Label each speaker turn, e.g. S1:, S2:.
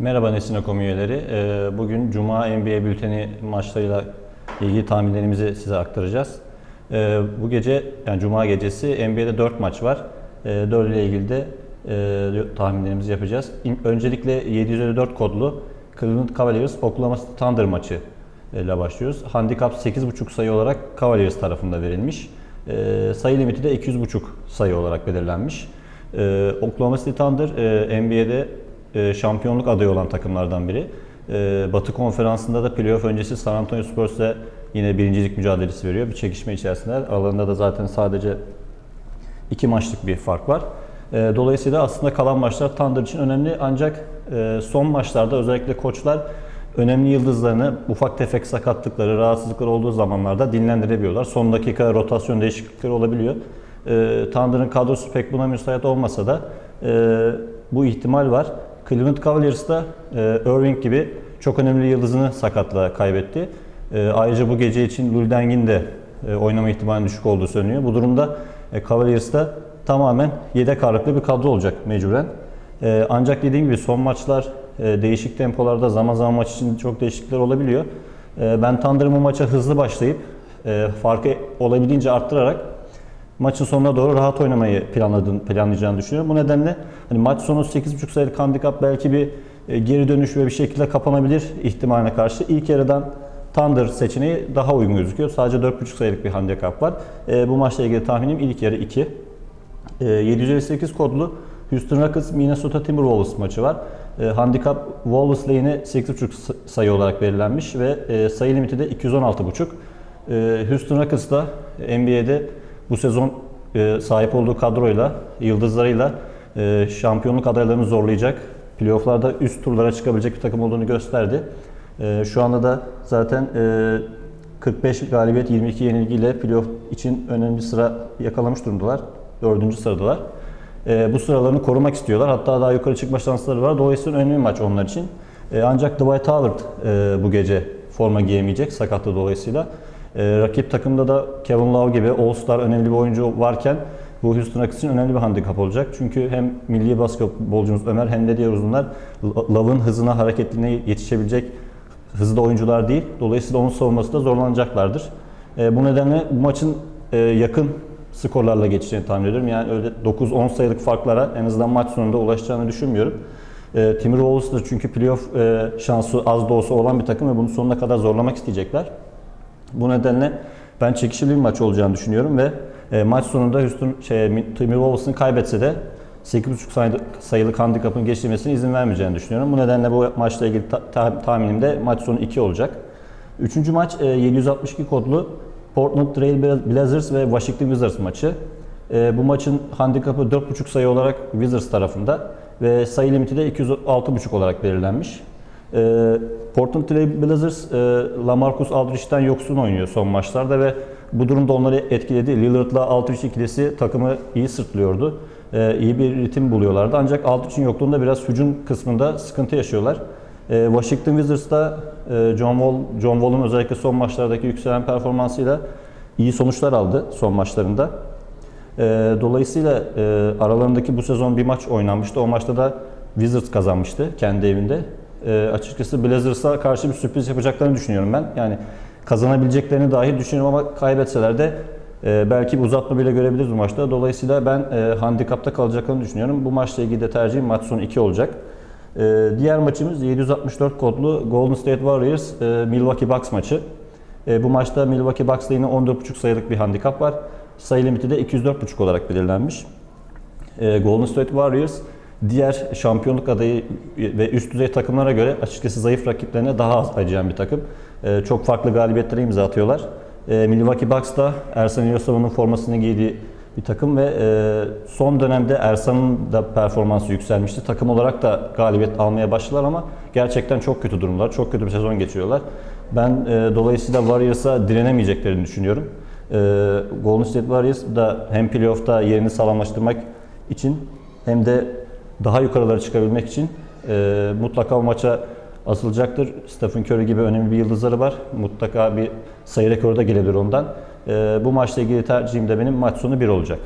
S1: Merhaba Nesine.com üyeleri. Ee, Bugün Cuma NBA bülteni maçlarıyla ilgili tahminlerimizi size aktaracağız. Ee, Bu gece, yani Cuma gecesi NBA'de 4 maç var. 4 ile ilgili de e, tahminlerimizi yapacağız. Öncelikle 754 kodlu Cleveland Cavaliers Oklahoma City Thunder maçı ile başlıyoruz. Handicap 8.5 sayı olarak Cavaliers tarafında verilmiş. Ee, Sayı limiti de 200.5 sayı olarak belirlenmiş. Ee, Oklahoma City Thunder e, NBA'de e, şampiyonluk adayı olan takımlardan biri. E, Batı konferansında da playoff öncesi San Antonio Spurs'la yine birincilik mücadelesi veriyor. Bir çekişme içerisinde. Aralarında da zaten sadece iki maçlık bir fark var. E, Dolayısıyla aslında kalan maçlar Thunder için önemli ancak son maçlarda özellikle koçlar önemli yıldızlarını ufak tefek sakatlıkları, rahatsızlıkları olduğu zamanlarda dinlendirebiliyorlar. Son dakika rotasyon değişiklikleri olabiliyor. E, Thunder'ın kadrosu pek buna müsait olmasa da bu ihtimal var. Cleveland Cavaliers'da e, Irving gibi çok önemli yıldızını sakatlığa kaybetti. E, ayrıca bu gece için Lüldeng'in de e, oynama ihtimalinin düşük olduğu söyleniyor. Bu durumda Cavaliers'ta tamamen yedek ağırlıklı bir kadro olacak mecburen. Ancak dediğim gibi son maçlar değişik tempolarda zaman zaman maç için çok değişiklikler olabiliyor. Ben Thunder'ın bu maça hızlı başlayıp farkı olabildiğince arttırarak maçın sonuna doğru rahat oynamayı planladığını, planlayacağını düşünüyorum. Bu nedenle hani maç sonu 8.5 sayılık handikap belki bir e, geri dönüş ve bir şekilde kapanabilir ihtimaline karşı ilk yarıdan Thunder seçeneği daha uygun gözüküyor. Sadece 4.5 sayılık bir handikap var. E, bu maçla ilgili tahminim ilk yarı 2. E, 758 kodlu Houston Rockets Minnesota Timberwolves maçı var. E, handikap Wolves'la yine 8.5 sayı olarak belirlenmiş ve e, sayı limiti de 216.5. E, Houston Rockets da NBA'de bu sezon e, sahip olduğu kadroyla, yıldızlarıyla e, şampiyonluk adaylarını zorlayacak. Playoff'larda üst turlara çıkabilecek bir takım olduğunu gösterdi. E, şu anda da zaten e, 45 galibiyet 22 yenilgiyle playoff için önemli sıra yakalamış durumdalar. Dördüncü sıradalar. E, bu sıralarını korumak istiyorlar. Hatta daha yukarı çıkma şansları var. Dolayısıyla önemli bir maç onlar için. E, ancak Dwight Howard e, bu gece forma giyemeyecek sakatlığı dolayısıyla. E, rakip takımda da Kevin Love gibi All-Star önemli bir oyuncu varken bu Houston Rockets için önemli bir handikap olacak. Çünkü hem milli basketbolcumuz Ömer hem de diğer uzunlar Love'ın hızına, hareketliliğine yetişebibilecek hızlı oyuncular değil. Dolayısıyla onun savunması da zorlanacaklardır. E, bu nedenle bu maçın e, yakın skorlarla geçeceğini tahmin ediyorum. Yani öyle 9-10 sayılık farklara en azından maç sonunda ulaşacağını düşünmüyorum. E, Timberwolves da çünkü playoff e, şansı az da olsa olan bir takım ve bunu sonuna kadar zorlamak isteyecekler. Bu nedenle ben çekişmeli bir maç olacağını düşünüyorum ve e, maç sonunda Houston şey, Timberwolves'ın kaybetse de 8.5 sayılık, handikapın geçirmesine izin vermeyeceğini düşünüyorum. Bu nedenle bu maçla ilgili ta- ta- tahminimde maç sonu 2 olacak. Üçüncü maç e, 762 kodlu Portland Trail Blazers ve Washington Wizards maçı. E, bu maçın handikapı 4.5 sayı olarak Wizards tarafında ve sayı limiti de 206.5 olarak belirlenmiş. E, Portland Trail Blazers e, LaMarcus Aldridge'den yoksun oynuyor son maçlarda ve bu durumda onları etkiledi. Lillard'la Aldridge ikilisi takımı iyi sırtlıyordu. E, iyi bir ritim buluyorlardı. Ancak Aldridge'in yokluğunda biraz hücum kısmında sıkıntı yaşıyorlar. E, Washington Wizards'ta e, John Wall, John Wall'un özellikle son maçlardaki yükselen performansıyla iyi sonuçlar aldı son maçlarında. E, dolayısıyla e, aralarındaki bu sezon bir maç oynanmıştı. O maçta da Wizards kazanmıştı kendi evinde. E, açıkçası Blazers'a karşı bir sürpriz yapacaklarını düşünüyorum ben. Yani kazanabileceklerini dahi düşünüyorum ama kaybetseler de e, belki bir uzatma bile görebiliriz bu maçta. Dolayısıyla ben e, handikapta kalacaklarını düşünüyorum. Bu maçla ilgili de tercihim maç sonu 2 olacak. E, diğer maçımız 764 kodlu Golden State Warriors e, Milwaukee Bucks maçı. E, bu maçta Milwaukee Bucks'ta yine 14.5 sayılık bir handikap var. Sayı limiti de 204.5 olarak belirlenmiş. E, Golden State Warriors diğer şampiyonluk adayı ve üst düzey takımlara göre açıkçası zayıf rakiplerine daha az acıyan bir takım. E, çok farklı galibiyetlere imza atıyorlar. E, Milwaukee Bucks da Ersan İlyasova'nın formasını giydiği bir takım ve e, son dönemde Ersan'ın da performansı yükselmişti. Takım olarak da galibiyet almaya başladılar ama gerçekten çok kötü durumlar. Çok kötü bir sezon geçiriyorlar. Ben e, dolayısıyla Warriors'a direnemeyeceklerini düşünüyorum. E, Golden State Warriors da hem playoff'ta yerini sağlamlaştırmak için hem de daha yukarılara çıkabilmek için e, mutlaka o maça asılacaktır. Stephen Curry gibi önemli bir yıldızları var. Mutlaka bir sayı rekoru da gelebilir ondan. E, bu maçla ilgili tercihim de benim maç sonu 1 olacak.